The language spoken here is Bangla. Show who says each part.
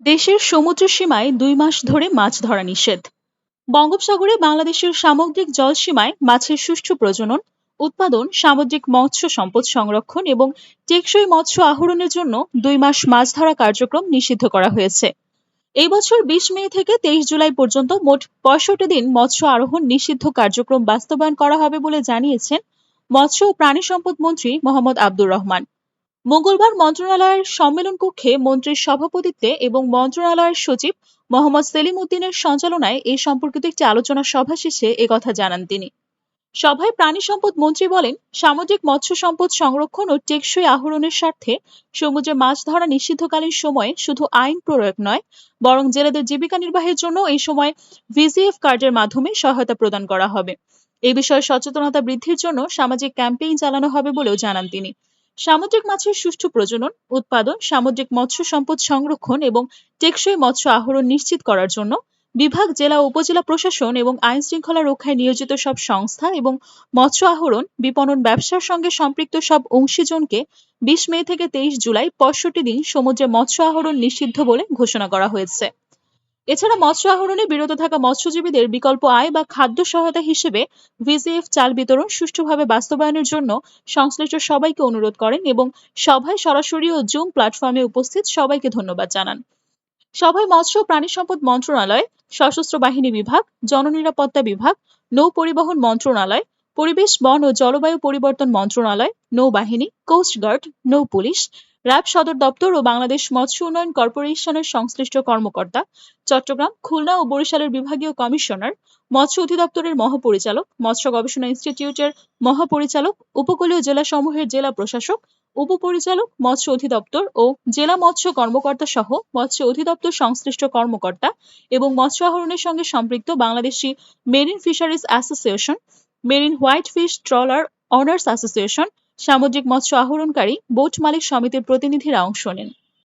Speaker 1: দেশের সমুদ্র সীমায় দুই মাস ধরে মাছ ধরা নিষেধ। বঙ্গোপসাগরে বাংলাদেশের সামুদ্রিক জলসীমায় মাছের সুষ্ঠু প্রজনন, উৎপাদন, সামুদ্রিক মৎস্য সম্পদ সংরক্ষণ এবং টেকসই মৎস্য আহরণের জন্য দুই মাস মাছ ধরা কার্যক্রম নিষিদ্ধ করা হয়েছে। এই বছর বিশ মে থেকে তেইশ জুলাই পর্যন্ত মোট পঁয়ষট্টি দিন মৎস্য আরোহণ নিষিদ্ধ কার্যক্রম বাস্তবায়ন করা হবে বলে জানিয়েছেন মৎস্য ও প্রাণী সম্পদ মন্ত্রী মোহাম্মদ আব্দুর রহমান। মঙ্গলবার মন্ত্রণালয়ের সম্মেলন কক্ষে মন্ত্রীর সভাপতিত্বে এবং মন্ত্রণালয়ের সচিব মোহাম্মদ সেলিম উদ্দিনের সঞ্চালনায় এ সম্পর্কিত একটি আলোচনা সভা শেষে একথা জানান তিনি। সভায় প্রাণী সম্পদ মন্ত্রী বলেন, সামুদ্রিক মৎস্য সম্পদ সংরক্ষণ ও টেকসই আহরণের স্বার্থে সমুদ্রে মাছ ধরা নিষিদ্ধকালীন সময়ে শুধু আইন প্রয়োগ নয়, বরং জেলেদের জীবিকা নির্বাহের জন্য এই সময় ভিজিএফ কার্ডের মাধ্যমে সহায়তা প্রদান করা হবে। এ বিষয়ে সচেতনতা বৃদ্ধির জন্য সামাজিক ক্যাম্পেইন চালানো হবে বলেও জানান তিনি। সামুদ্রিক মাছের সুষ্ঠু প্রজনন, উৎপাদন, সামুদ্রিক মৎস্য সম্পদ সংরক্ষণ এবং টেকসই মৎস্য আহরণ নিশ্চিত করার জন্য বিভাগ, জেলা, উপজেলা প্রশাসন এবং আইন শৃঙ্খলা রক্ষায় নিয়োজিত সব সংস্থা এবং মৎস্য আহরণ, বিপণন ব্যবসার সঙ্গে সম্পৃক্ত সব অংশীজনকে বিশ মে থেকে তেইশ জুলাই পঁয়ষট্টি দিন সমুদ্রে মৎস্য আহরণ নিষিদ্ধ বলে ঘোষণা করা হয়েছে। এছাড়া মৎস্য আহরণে বিরত থাকা মৎস্যজীবীদের বিকল্প আয় বা খাদ্য সহায়তা হিসেবে ভিজিএফ চাল বিতরণ সুষ্ঠুভাবে বাস্তবায়নের জন্য সংশ্লিষ্ট সবাইকে অনুরোধ করেন এবং সভায় সরাসরি ও জুম প্ল্যাটফর্মে উপস্থিত সবাইকে ধন্যবাদ জানান। সভায় মৎস্য প্রাণী সম্পদ মন্ত্রণালয়, সশস্ত্র বাহিনী বিভাগ, জননিরাপত্তা বিভাগ, নৌ পরিবহন মন্ত্রণালয়, পরিবেশ, বন ও জলবায়ু পরিবর্তন মন্ত্রণালয়, নৌবাহিনী কোস্টগার্ড নৌ পুলিশ র্যাব সদর দপ্তর ও বাংলাদেশ মৎস্য উন্নয়ন কর্পোরেশনের সংশ্লিষ্ট কর্মকর্তা, চট্টগ্রাম, খুলনা ও বরিশালের বিভাগীয় কমিশনার, মৎস্য অধিদপ্তরের মহাপরিচালক, মৎস্য গবেষণা ইনস্টিটিউটের মহাপরিচালক, উপকূলীয় জেলাসমূহের জেলা প্রশাসক, উপপরিচালক, মৎস্য অধিদপ্তর ও জেলা মৎস্য কর্মকর্তা সহ মৎস্য অধিদপ্তর সংশ্লিষ্ট কর্মকর্তা এবং মৎস্য আহরণের সঙ্গে সম্পৃক্ত Bangladeshi marine fisheries association, marine white fish trawler owners association সামুদ্রিক মৎস্য আহরণকারী বোট মালিক সমিতির প্রতিনিধিরা অংশ নেন